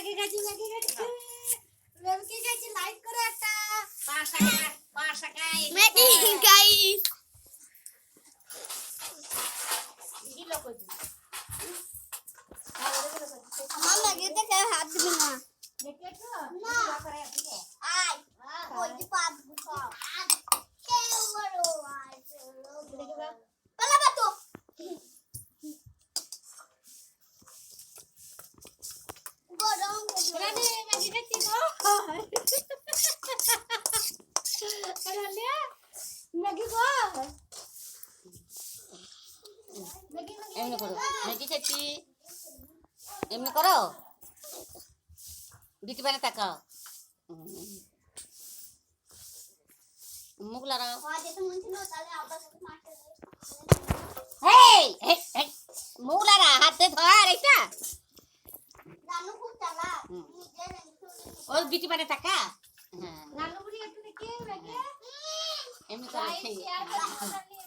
দাঁড়া ম্যাগি খাচ্ছি ম্যাগি খাচ্ছি ম্যাগি খাচ্ছি লাইক করো একটা ম্যাগি গাইস গিলো কইছি আমার ম্যাগি দেখে হাত দিবি না দেখে তো না। আয় ওই যে এমনি করো। ম্যাগি খাচ্ছি এমনি করো? বিটি বারে তাকাও। মুখ লড়াও। ওই বিটি মানে টাকা হ্যাঁ। নানু বুড়ি একটু দেখি লাগে এমনি করে